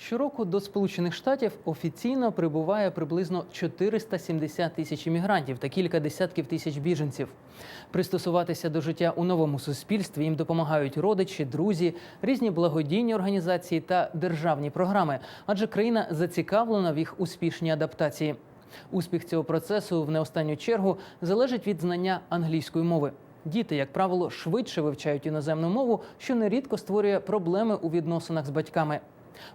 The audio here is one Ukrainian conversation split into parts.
Щороку до Сполучених Штатів офіційно прибуває приблизно 470 тисяч іммігрантів та кілька десятків тисяч біженців. Пристосуватися до життя у новому суспільстві їм допомагають родичі, друзі, різні благодійні організації та державні програми, адже країна зацікавлена в їх успішній адаптації. Успіх цього процесу в не останню чергу залежить від знання англійської мови. Діти, як правило, швидше вивчають іноземну мову, що нерідко створює проблеми у відносинах з батьками.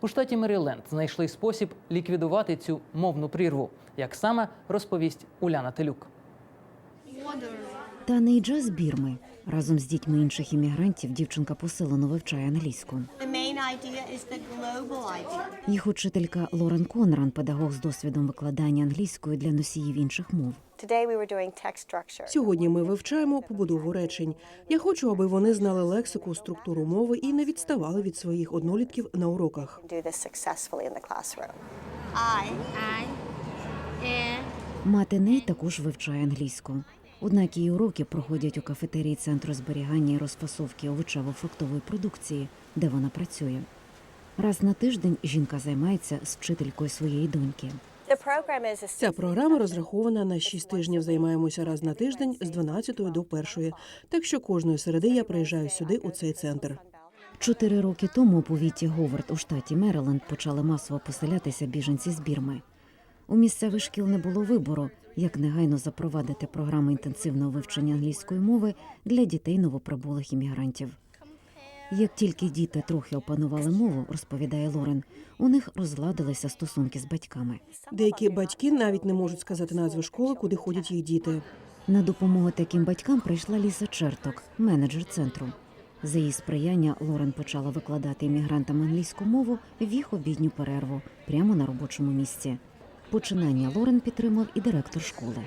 У штаті Меріленд знайшли спосіб ліквідувати цю мовну прірву. Як саме розповість Уляна Телюк. Та не джаз Бірми. Разом з дітьми інших іммігрантів дівчинка посилено вивчає англійську. Їх учителька Лорен Конран, педагог з досвідом викладання англійської для носіїв інших мов. Сьогодні ми вивчаємо побудову речень. Я хочу, аби вони знали лексику, структуру мови і не відставали від своїх однолітків на уроках. Мати Ней також вивчає англійську. Однак її уроки проходять у кафетерії центру зберігання і розфасовки овочево-фруктової продукції, де вона працює. Раз на тиждень жінка займається з вчителькою своєї доньки. Ця програма розрахована на 6 тижнів. Займаємося раз на тиждень з 12 до 1. Так що кожної середи я приїжджаю сюди у цей центр. Чотири роки тому у повіті Говард у штаті Мериленд почали масово поселятися біженці з Бірми. У місцевих шкіл не було вибору, як негайно запровадити програми інтенсивного вивчення англійської мови для дітей новоприбулих іммігрантів. Як тільки діти трохи опанували мову, розповідає Лорен, у них розладилися стосунки з батьками. Деякі батьки навіть не можуть сказати назви школи, куди ходять їх діти. На допомогу таким батькам прийшла Ліса Черток, менеджер центру. За її сприяння Лорен почала викладати іммігрантам англійську мову в їх обідню перерву прямо на робочому місці. Починання Лорен підтримав і директор школи.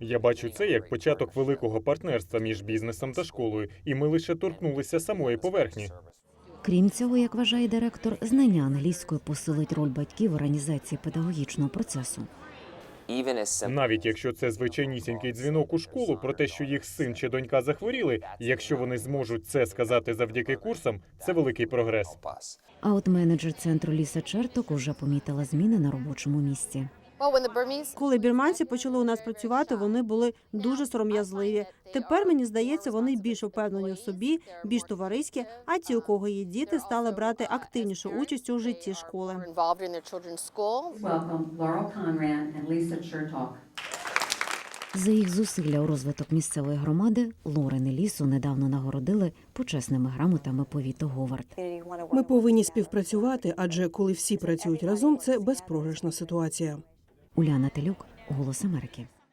Я бачу це як початок великого партнерства між бізнесом та школою, і ми лише торкнулися самої поверхні. Крім цього, як вважає директор, знання англійської посилить роль батьків в організації педагогічного процесу. Навіть якщо це звичайнісінький дзвінок у школу про те, що їх син чи донька захворіли, якщо вони зможуть це сказати завдяки курсам, це великий прогрес. А от менеджер центру Ліса Черток уже помітила зміни на робочому місці. Коли бірманці почали у нас працювати, вони були дуже сором'язливі. Тепер мені здається, вони більш впевнені у собі, більш товариські. А ті, у кого є діти, стали брати активнішу участь у житті школи. involved in their children's school. welcome Laurel Conran and Lisa Chertok. За їх зусилля у розвиток місцевої громади Лорен і Лісу недавно нагородили почесними грамотами повіту Говард. Ми повинні співпрацювати, адже коли всі працюють разом, це безпрограшна ситуація. Уляна Телюк, Голос Америки.